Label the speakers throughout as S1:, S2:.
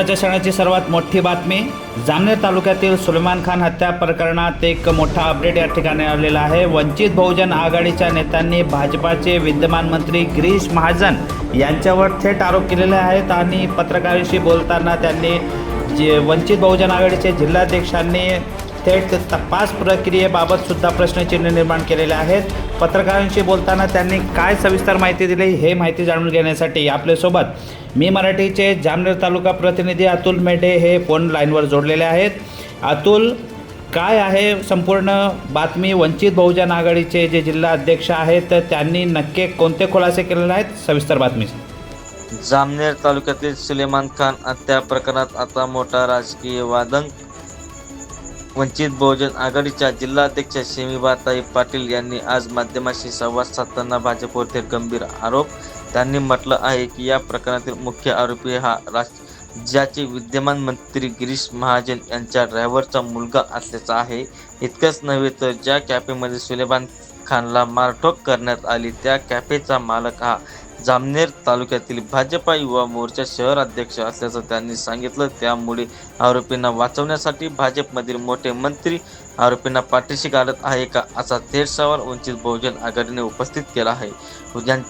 S1: आत्ताच्या क्षणाची सर्वात मोठी बातमी जामनेर तालुक्यातील सुलेमान खान हत्या प्रकरणात एक मोठा अपडेट या ठिकाणी आलेला आहे. वंचित बहुजन आघाडीच्या नेत्यांनी भाजपाचे विद्यमान मंत्री गिरीश महाजन यांच्यावर थेट आरोप केलेले आहेत आणि पत्रकारांशी बोलताना त्यांनी जे वंचित बहुजन आघाडीचे जिल्हाध्यक्षांनी थेट तपास प्रक्रियेबाबत सुद्धा प्रश्नचिन्ह निर्माण केलेले आहेत. पत्रकारांशी बोलताना त्यांनी काय सविस्तर माहिती दिली हे माहिती जाणून घेण्यासाठी आपल्यासोबत मी मराठीचे जामनेर तालुका प्रतिनिधी अतुल मेढे हे फोन लाईनवर जोडलेले आहेत. अतुल काय आहे संपूर्ण बातमी? वंचित बहुजन आघाडीचे जे जिल्हा अध्यक्ष आहेत त्यांनी नक्की कोणते खुलासे केलेले आहेत? सविस्तर बातमी.
S2: जामनेर तालुक्यातील सुलेमान खान हत्या प्रकरणात आता मोठा राजकीय वादंग वंचित बहुजन आघाडीच्या जिल्हाध्यक्ष शेमीबाताई पाटील यांनी आज माध्यमाशी संवाद साधताना भाजपवरती गंभीर आरोप. त्यांनी म्हटलं आहे की या प्रकरणातील मुख्य आरोपी हा राज्याचे विद्यमान मंत्री गिरीश महाजन यांच्या ड्रायव्हरचा मुलगा असल्याचा आहे. इतकंच नव्हे तर ज्या कॅफेमध्ये सुलेमान खानला मारठोक करण्यात आली त्या कॅफेचा मालक हा जामनेर तालुक्यातील भाजपा युवा मोर्चा शहर अध्यक्ष असल्याचं त्यांनी सांगितलं. त्यामुळे आरोपींना वाचवण्यासाठी भाजपमधील मोठे मंत्री आरोपींना पाठीशी घालत आहे का असा थेट सवाल वंचित बहुजन आघाडीने उपस्थित केला आहे.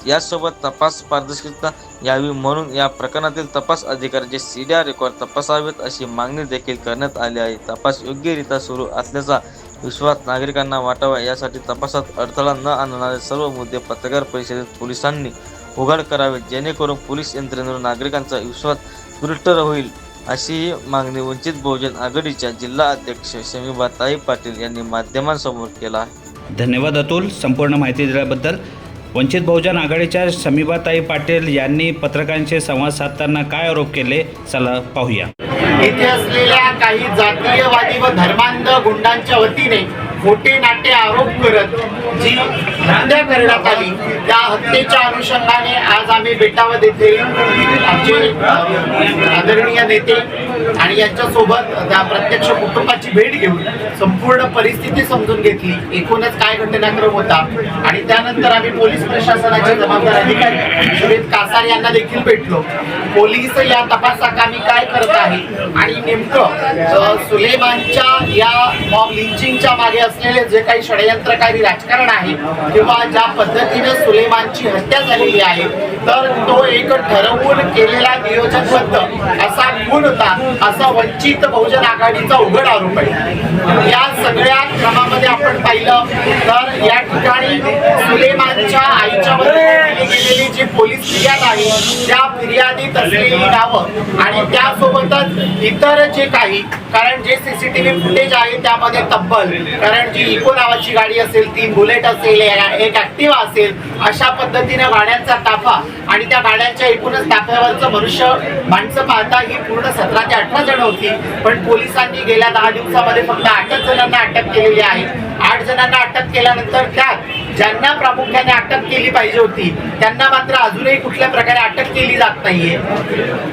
S2: यासोबत तपास पारदर्शकता यावी म्हणून या प्रकरणातील तपास अधिकाऱ्यांचे सीडीआर रेकॉर्ड तपासावेत अशी मागणी देखील करण्यात आली आहे. तपास योग्यरित्या सुरू असल्याचा विश्वास नागरिकांना वाटावा यासाठी तपासात अडथळा न आणणारे सर्व मुद्दे पत्रकार परिषदेत पोलिसांनी उघड करावेत जेणेकरून पोलीस यंत्रणेवर नागरिकांचा विश्वास दृष्ट होईल अशी मागणी वंचित बहुजन आघाडीच्या जिल्हा अध्यक्ष शमीबाताई पाटील यांनी माध्यमांसमोर केला आहे.
S1: धन्यवाद अतुल. संपूर्ण माहिती दिल्याबद्दल वंचित बहुजन आघाडीच्या समीबाताई पाटील यांनी पत्रकारांशी संवाद साधताना काय आरोप केले चला पाहूया.
S3: येथे असलेल्या काही जातीयवादी व धर्मांध गुंडांच्या वतीने खोटे नाटे आरोप करत जी हत्या करण्यात आली त्या हत्येच्या अनुषंगाने आज आम्ही बेटावत येथे आमचे आदरणीय नेते आणि यांच्यासोबत त्या प्रत्यक्ष कुटुंबाची भेट घेऊन संपूर्ण परिस्थिती समजून घेतली. एकूणच काय घटनाक्रम होता? आणि त्यानंतर आम्ही पोलीस प्रशासनाचे जबाबदार अधिकारी सुरेश कासार यांना देखील भेटलो. पोलीस या तपासाकामी काय करत आहे? आणि नेमकं सुलेमानच्या या मॉब लिंचिंगच्या मागे असलेले जे काही षडयंत्रकारी राजकारण आहे किंवा ज्या पद्धतीने सुलेमानची हत्या झालेली आहे तर तो एक ठरवून केलेला नियोजनबद्ध असा गुण होता. असा वंचित बहुजन आघाडीचा उघड आरोप आहे. या सगळ्या क्रमामध्ये आपण पाहिलं तर या ठिकाणी सुलेमानच्या आईच्या केलेली जी पोलीस फिर्याद आहे त्या फिर्यादीत असलेली नावं आणि त्यासोबतच इतर जे काही कारण जे सीसीटीव्ही फुटेज आहे त्यामध्ये तब्बल कारण जी इको नावाची गाडी असेल ती बुलेट असेल एक ऍक्टिवा असेल अशा पद्धतीने गाड्यांचा ताफा आणि त्या गाड्यांच्या एकूणच ताफ्यावरचं मनुष्य माणसं पाहता ही पूर्ण सतरा ते अठरा जण होती. पण पोलिसांनी गेल्या दहा दिवसामध्ये फक्त आठच जणांना अटक केलेली आहे. आठ जणांना अटक केल्यानंतर त्यात ज्यांना प्रामुख्याने अटक केली पाहिजे होती त्यांना मात्र अजूनही कुठल्या प्रकारे अटक केली जात नाहीये.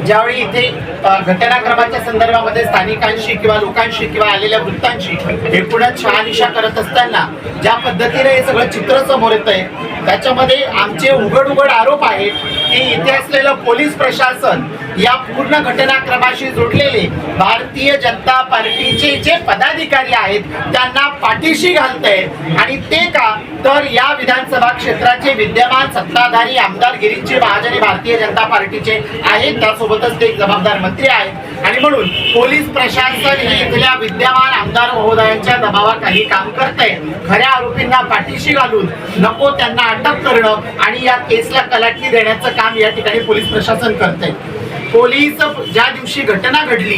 S3: ज्यावेळी इथे घटनाक्रमाच्या संदर्भामध्ये स्थानिकांशी किंवा लोकांशी किंवा आलेल्या वृत्तांशी एकूणच शहानिशा करत असताना ज्या पद्धतीने हे सगळं चित्र समोर येत आहे त्याच्यामध्ये आमचे उघड उघड आरोप आहेत की इथे असलेलं पोलीस प्रशासन या पूर्ण घटनाक्रमाशी जोडलेले भारतीय जनता पार्टीचे जे पदाधिकारी आहेत त्यांना पाठीशी घालतंय. आणि ते का तर या विधानसभा क्षेत्राचे विद्यमान सत्ताधारी आमदार गिरीशजी महाजन हे भारतीय जनता पार्टीचे आहेत. त्यासोबतच ते जबाबदार मंत्री आहेत. आणि म्हणून पोलीस प्रशासन हे इथल्या विद्यमान आमदार महोदयांच्या दबावाखाली काम करतंय. खऱ्या आरोपींना पाठीशी घालून नको त्यांना अटक करणं आणि या केसला कलाटणी देण्याचं काम या ठिकाणी पोलीस प्रशासन करतंय. पोलीस ज्या दिवशी घटना घडली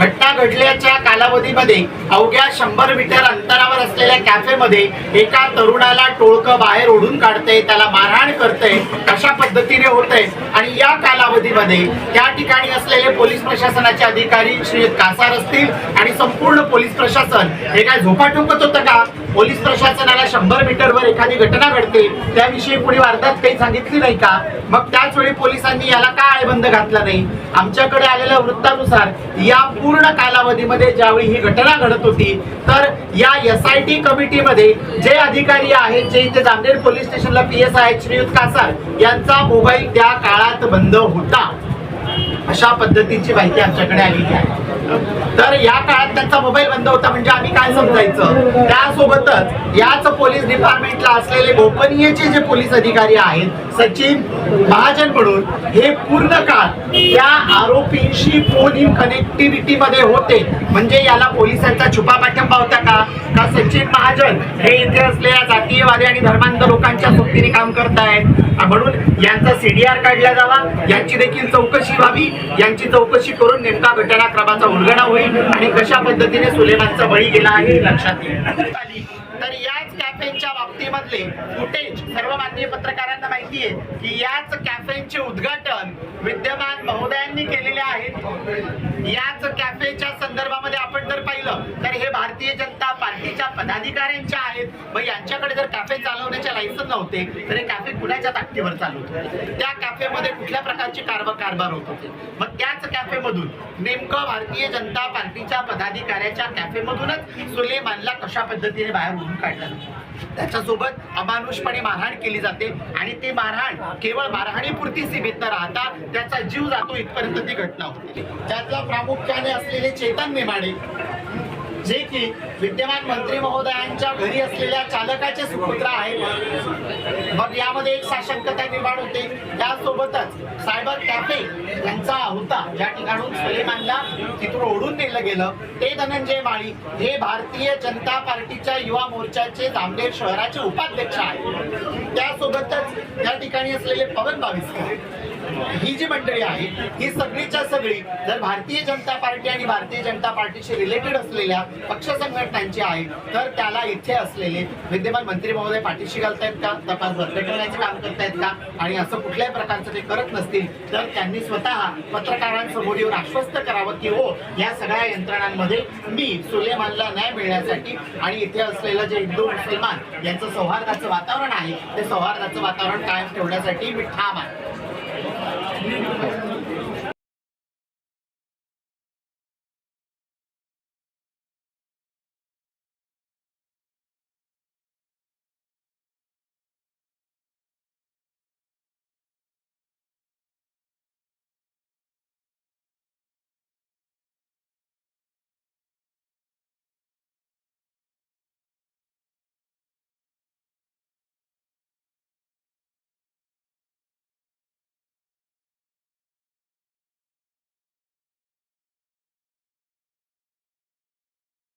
S3: घटना घडल्याच्या कालावधीमध्ये अवघ्या शंभर मीटर अंतरावर असलेल्या कॅफेमध्ये एका तरुणाला टोळकं बाहेर ओढून काढतंय त्याला मारहाण करतंय अशा पद्धतीने होतंय. आणि या कालावधीमध्ये त्या ठिकाणी असलेले पोलीस प्रशासनाचे अधिकारी श्री कासार असतील आणि संपूर्ण पोलीस प्रशासन. हे काय झोपा ठोकत होतं का? पोलीस प्रशासनाला शंभर मीटरवर एखादी घटना घडते त्याविषयी कोणी वार्तात काही सांगितली नाही का? मग त्याच वेळी पोलिसांनी याला का आळबंद घातला नाही? आमच्याकडे आलेल्या वृत्तानुसार या पूर्ण कालावधीमध्ये ज्यावेळी ही घटना घडत होती तर या एस आय टी कमिटीमध्ये जे अधिकारी आहेत जे इथे जामनेर पोलीस स्टेशनला पी एस आहेत श्रीयुत कासार यांचा मोबाईल त्या काळात बंद होता. अशा पद्धतीची माहिती आमच्याकडे आलेली आहे. तर या काळात त्यांचा मोबाईल बंद होता म्हणजे आम्ही काय समजायचं? त्यासोबतच याच पोलीस डिपार्टमेंटला असलेले गोपनीयचे जे पोलीस अधिकारी आहेत सचिन महाजन म्हणून हे पूर्ण काळ त्या आरोपींशी फोन इन कनेक्टिव्हिटी मध्ये होते. म्हणजे याला पोलिसांचा छुपा पाठिंबा होता का? का सचिन महाजन हे इथे असलेल्या जातीयवादी आणि धर्मांध लोकांच्या सोबतीने काम करतायत? म्हणून यांचा सीडीआर काढला जावा? यांची देखील चौकशी व्हावी? यांची चौकशी करून नेमका घटनाक्रमाचा उलगडा होईल आणि कशा पद्धतीने सुलेमानचा बळी गेला आहे हे लक्षात येईल. तर याच कॅफेच्या बाबतीमधले फुटेज सर्व माननीय पत्रकारांना माहिती आहे की याच कॅफेचे उद्घाटन विद्यमान महोदयांनी केलेले आहेत याच कॅफेच्या संदर्भामध्ये आपण जर पाहिलं तर हे भारतीय जनता पार्टीच्या पदाधिकाऱ्यांच्या आहेत. मग यांच्याकडे जर कॅफे चालवण्याचे लायसन नव्हते तर हे कॅफे कुणाच्या ताकदीवर चालू होते? त्या कॅफेमध्ये कुठल्या प्रकारचे कारभार कारभार होत होते? मग त्याच कॅफेमधून नेमकं भारतीय जनता पार्टीच्या पदाधिकाऱ्याच्या कॅफेमधूनच सुलेमानला कशा पद्धतीने बाहेर काढून काढलं त्याच्यासोबत अमानुषपणे मारहाण केली जाते आणि ती मारहाण केवळ मारहाणीपुरती सीमित न राहता त्याचा जीव जातो इथपर्यंत ती घटना होते. त्यातला प्रामुख्याने असलेले चेतन नेमाडे जे की विद्यमान मंत्री महोदयांच्या घरी असलेल्या चालकाचे सुपुत्र आहेत. मग यामध्ये एक साशंकता निर्माण होते. त्यासोबतच सायबर कॅफे यांचा होता ज्या ठिकाणून सुलेमानला तिथून ओढून नेलं गेलं ते धनंजय माळी हे भारतीय जनता पार्टीच्या युवा मोर्चाचे जामनेर शहराचे उपाध्यक्ष आहेत. त्यासोबतच या ठिकाणी असलेले पवन बाविस्कर ही जी मंडळी आहे ही सगळीच्या सगळी जर भारतीय जनता पार्टी आणि भारतीय जनता पार्टीशी रिलेटेड असलेल्या पक्ष संघटनांची आहे तर त्याला इथे असलेले विद्यमान मंत्री महोदय पाठीशी घालतायत का? तपास भरकटवण्याचे काम करतायत का? आणि असं कुठल्याही प्रकारचं ते करत नसतील तर त्यांनी स्वतः पत्रकारांसमोर येऊन आश्वस्त करावं की हो या सगळ्या यंत्रणांमध्ये मी सुलेमानला न्याय मिळण्यासाठी आणि इथे असलेलं जे हिंदू मुसलमान यांचं सौहार्दाचं वातावरण आहे ते सौहार्दाचं वातावरण कायम ठेवण्यासाठी मी ठाम आहे. Thank you.